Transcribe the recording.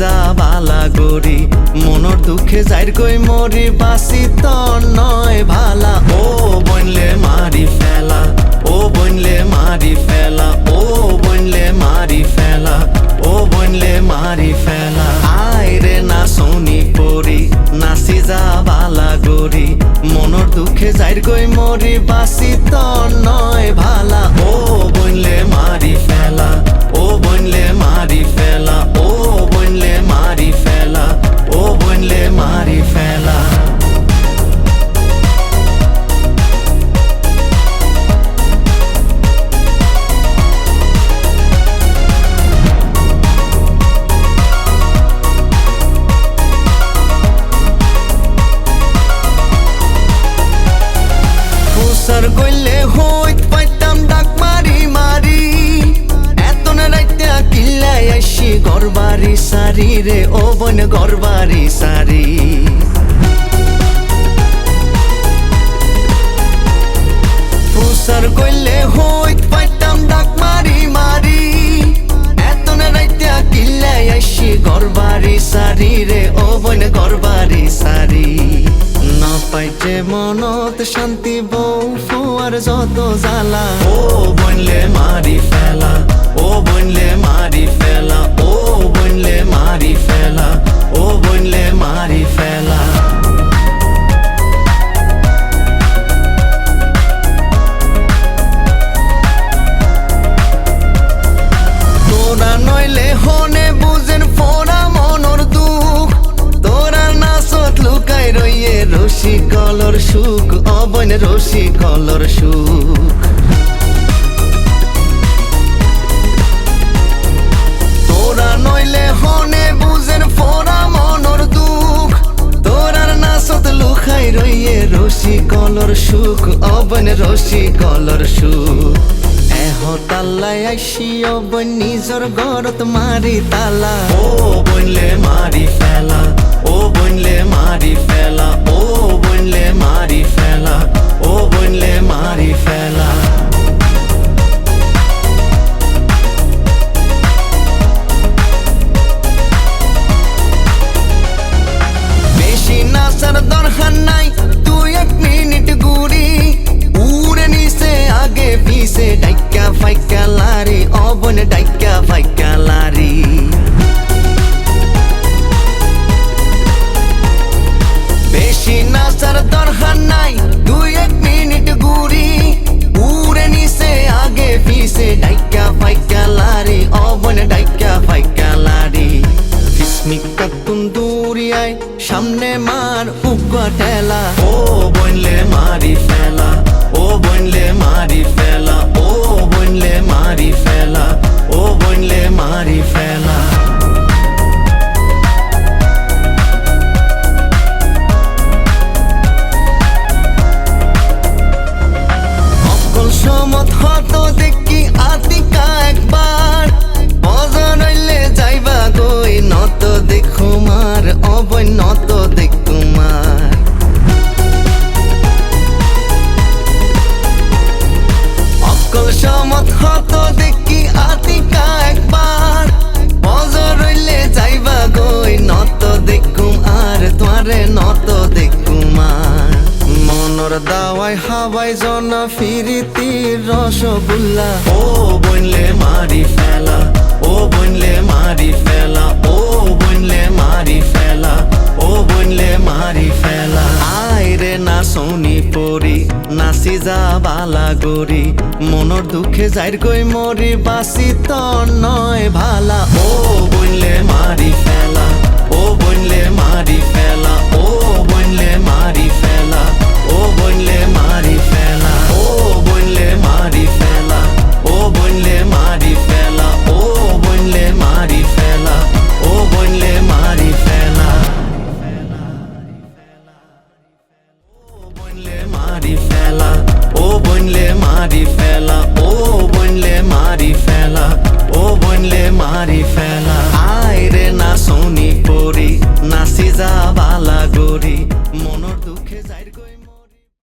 যা বালা গরি মনৰ দুখে যাইর কই মরি বাসি তর নয় ভালা। ও বনলে মারি ফেলা, ও বনলে মারি ফেলা, ও বনলে মারি ফেলা, ও বনলে মারি ফেলা। আয় রে না সনি পরি, নাচি যা বালা গরি মনৰ দুখে যাইর কই মরি বাসি তর নয় ভালা। ও সারি রে, ও বন গরবারি সারি। ফুসার গইলে হইত পাইতাম ডাক মারি মারি। এত না রাইতা কিল্লাই আইসি গরবারি সারি রে, ও বন গরবারি সারি। না পাইছে মনত শান্তি বউ ফুয়ার যত জ্বালা। ও বনলে মারি ফেলা। সুখ, অবন রশি কলর সুখ। তোরা নইলে হনে বুঝেন ফোরা মনর দুঃখ। তোরার নাচত লুকাই রইয়ে রশি কলর সুখ, অবন রশি কলর সুখ। এহ তাল্লাই আইসি, অবন নিজর গরত মারি তালা। ও বনলে মারি ফেলা ও বনলে মারি ফেলা ও বনলে মারি ফেলা হাওয়াই জন ফিরিতি রসগোল্লা। ও বনলে মারি ফেলা, ও বনলে মারি ফেলা, ও বনলে মারি ফেলা, ও বনলে মারি ফেলা। আয় রে না সনি পরি নাচি যা বালা গরি মনৰ দুখে যাইর কই মরি, বাসি তর নয় ভালা। ও বনলে মারি ফেলা, ও বনলে মারি ফেলা, ও বনলে